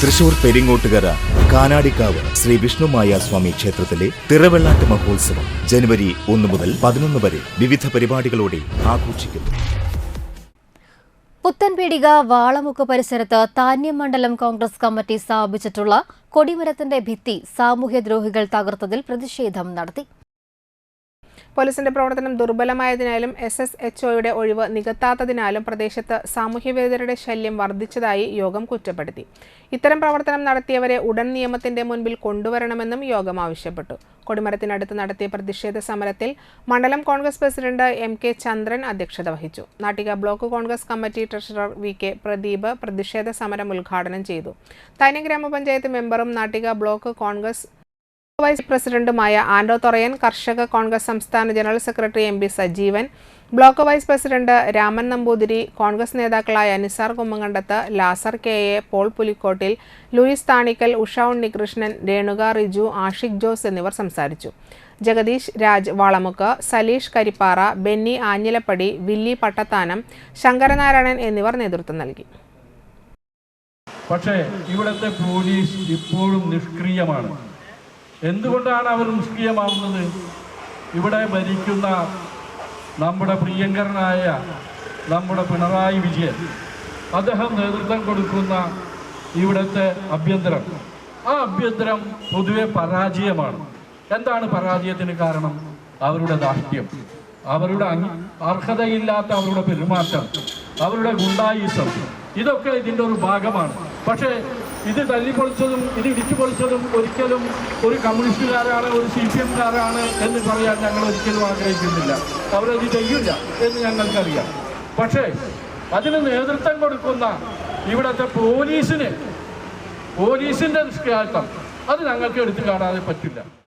തൃശൂർ പെരിങ്ങോട്ടുകര കാനാടിക്കാവ് ശ്രീ വിഷ്ണുമായ സ്വാമി ക്ഷേത്രത്തിലെ തിറവെള്ളാട്ട് മഹോത്സവം ജനുവരി ഒന്ന് മുതൽ പതിനൊന്ന് വരെ വിവിധ പരിപാടികളോടെ ആഘോഷിക്കുന്നു. പുത്തൻപീടിക വാളമുക്ക് പരിസരത്ത് താന്യം മണ്ഡലം കോൺഗ്രസ് കമ്മിറ്റി സ്ഥാപിച്ചിട്ടുള്ള കൊടിമരത്തിന്റെ ഭിത്തി സാമൂഹ്യദ്രോഹികൾ തകർത്തതിൽ പ്രതിഷേധം നടത്തി. പോലീസിന്റെ പ്രവർത്തനം ദുർബലമായതിനാലും എസ് എസ് എച്ച് ഒയുടെ ഒഴിവ് നികത്താത്തതിനാലും പ്രദേശത്ത് സാമൂഹ്യവിരുദ്ധരുടെ ശല്യം വർദ്ധിച്ചതായി യോഗം കുറ്റപ്പെടുത്തി. ഇത്തരം പ്രവർത്തനം നടത്തിയവരെ ഉടൻ നിയമത്തിന്റെ മുൻപിൽ കൊണ്ടുവരണമെന്നും യോഗം ആവശ്യപ്പെട്ടു. കൊടിമരത്തിനടുത്ത് നടത്തിയ പ്രതിഷേധ സമരത്തിൽ മണ്ഡലം Congress president M K Chandran അധ്യക്ഷത വഹിച്ചു. Nattika block Congress committee treasurer V K Pradeep പ്രതിഷേധ സമരം ഉദ്ഘാടനം ചെയ്തു. തൈന ഗ്രാമപഞ്ചായത്ത് മെമ്പറും നാട്ടിക ബ്ലോക്ക് കോൺഗ്രസ് വൈസ് പ്രസിഡന്റുമായ ആൻഡോ തൊറയൻ കർഷക കോൺഗ്രസ് സംസ്ഥാന general secretary M Sajeevan block vice president Raman Namboothiri Congress നേതാക്കളായ നിസാർ കുമ്മങ്കണ്ടത്ത് ലാസർ കെ എ പോൾ പുലിക്കോട്ടിൽ ലൂയിസ് താണിക്കൽ ഉഷ ഉണ്ണികൃഷ്ണൻ രേണുക റിജു ആഷിഖ് ജോസ് എന്നിവർ സംസാരിച്ചു. ജഗദീഷ് രാജ് വാളമുക്ക് സലീഷ് കരിപ്പാറ ബെന്നി ആഞ്ഞിലപ്പടി വില്ലി പട്ടത്താനം ശങ്കരനാരായണൻ എന്നിവർ നേതൃത്വം നൽകി. പക്ഷേ ഇവിടുത്തെ പോലീസ് ഇപ്പോഴും നിഷ്ക്രിയമാണ്. എന്തുകൊണ്ടാണ് അവർ നിഷ്ക്രിയമാവുന്നത് ഇവിടെ ഭരിക്കുന്ന നമ്മുടെ പ്രിയങ്കരനായ നമ്മുടെ പിണറായി വിജയൻ. അദ്ദേഹം നേതൃത്വം കൊടുക്കുന്ന ഇവിടുത്തെ അഭ്യന്തരം. ആ അഭ്യന്തരം പൊതുവെ പരാജയമാണ്. എന്താണ് പരാജയത്തിന് കാരണം? അവരുടെ ദാഷ്ട്യം. അവരുടെ അർഹതയില്ലാത്ത അവരുടെ പെരുമാറ്റം. അവരുടെ ഗുണ്ടായുസം. ഇതൊക്കെ ഇതിന്റെ ഒരു ഭാഗമാണ്. പക്ഷേ ഇത് തല്ലിപ്പൊളിച്ചതും ഇത് ഇടിച്ചു പൊളിച്ചതും ഒരിക്കലും ഒരു കമ്മ്യൂണിസ്റ്റുകാരാണ് ഒരു സി പി എംകാരാണ് എന്ന് പറയാൻ ഞങ്ങൾ ഒരിക്കലും ആഗ്രഹിക്കുന്നില്ല. അവരത് ചെയ്യില്ല എന്ന് ഞങ്ങൾക്കറിയാം. പക്ഷേ അതിന് നേതൃത്വം കൊടുക്കുന്ന ഇവിടുത്തെ പോലീസിന് പോലീസിന്റെ നിഷ്കാരത്വം അത് ഞങ്ങൾക്ക് എടുത്തു കാണാതെ പറ്റില്ല.